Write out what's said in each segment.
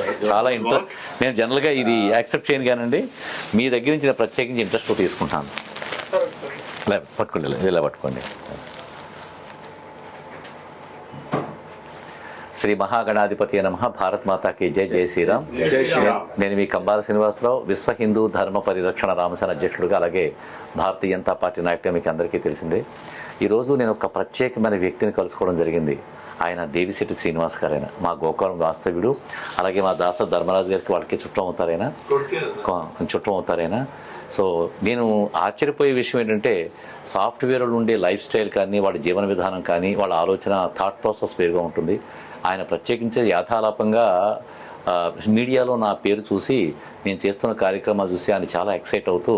చాలా. ఇంట్రెస్ట్ నేను జనరల్గా ఇది యాక్సెప్ట్ చేయను కానండి. మీ దగ్గర నుంచి నేను ప్రత్యేకించి ఇంట్రెస్ట్ తీసుకుంటాను. పట్టుకోండి ఇలా- పట్టుకోండి. శ్రీ మహాగణాధిపతి నమ భారత్ మాతాకి జై జై శ్రీరామ్. జై శ్రీరామ్. నేను మీ కంబాల శ్రీనివాసరావు విశ్వ హిందూ ధర్మ పరిరక్షణ రామసేన అధ్యక్షుడుగా అలాగే భారతీయ జనతా పార్టీ నాయకుడిగా మీకు అందరికీ తెలిసిందే. ఈరోజు నేను ఒక ప్రత్యేకమైన వ్యక్తిని కలుసుకోవడం జరిగింది. ఆయన దేవిశెట్టి శ్రీనివాస్ గారు ఆయన మా గోకులం వాస్తవ్యుడు అలాగే మా దాస ధర్మరాజు గారికి వాళ్ళకి చుట్టం అవుతారైనా. చుట్టం అవుతారైనా. సో నేను ఆశ్చర్యపోయే విషయం ఏంటంటే సాఫ్ట్వేర్లో ఉండే లైఫ్ స్టైల్ కానీ వాళ్ళ జీవన విధానం కానీ వాళ్ళ ఆలోచన థాట్ ప్రాసెస్ వేరుగా ఉంటుంది. ఆయన ప్రత్యేకించే యథాలాపంగా మీడియాలో నా పేరు చూసి నేను చేస్తున్న కార్యక్రమాలు చూసి ఆయన చాలా ఎక్సైట్ అవుతూ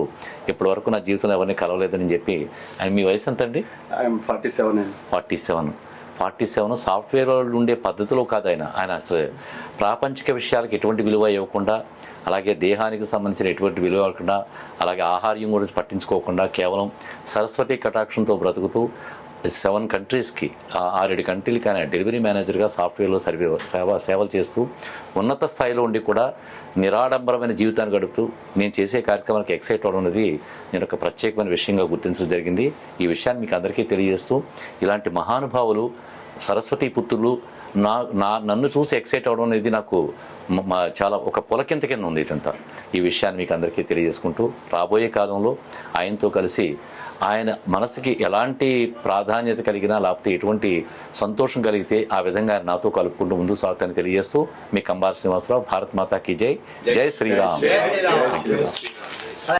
ఇప్పటివరకు నా జీవితంలో ఎవరిని కలవలేదని చెప్పి ఆయన మీ వయసు ఎంత అండి 47 and forty seven. Forty seven software వాళ్ళు ఉండే పద్ధతిలో కాదు ఆయన. ఆయన అసలు ప్రాపంచిక విషయాలకు ఎటువంటి విలువ ఇవ్వకుండా అలాగే దేహానికి సంబంధించిన ఎటువంటి విలువ ఇవ్వకుండా అలాగే ఆహార్యం గురించి పట్టించుకోకుండా కేవలం సరస్వతి కటాక్షంతో బ్రతుకుతూ సెవెన్ కంట్రీస్కి ఆరేడు కంట్రీలకి ఆయన డెలివరీ మేనేజర్గా సాఫ్ట్వేర్లో సర్వే సేవ సేవలు చేస్తూ ఉన్నత స్థాయిలో ఉండి కూడా నిరాడంబరమైన జీవితాన్ని గడుపుతూ నేను చేసే కార్యక్రమానికి ఎక్సైట్ అవడం అనేది నేను ఒక ప్రత్యేకమైన విషయంగా గుర్తించడం జరిగింది. ఈ విషయాన్ని మీకు అందరికీ తెలియజేస్తూ ఇలాంటి మహానుభావులు సరస్వతి పుత్రులు నా నా నన్ను చూసి ఎక్సైట్ అవడం అనేది నాకు చాలా ఒక పులకింత కింద ఉంది ఇదంతా. ఈ విషయాన్ని మీకు అందరికీ తెలియజేసుకుంటూ రాబోయే కాలంలో ఆయనతో కలిసి ఆయన మనసుకి ఎలాంటి ప్రాధాన్యత కలిగినా లేకపోతే ఎటువంటి సంతోషం కలిగితే ఆ విధంగా ఆయన నాతో కలుపుకుంటూ ముందు సాగుతాన్ని తెలియజేస్తూ మీ కంబార్ శ్రీనివాసరావు భారత్ మాతాకి జై. జై శ్రీరామ్. జై శ్రీరామ్.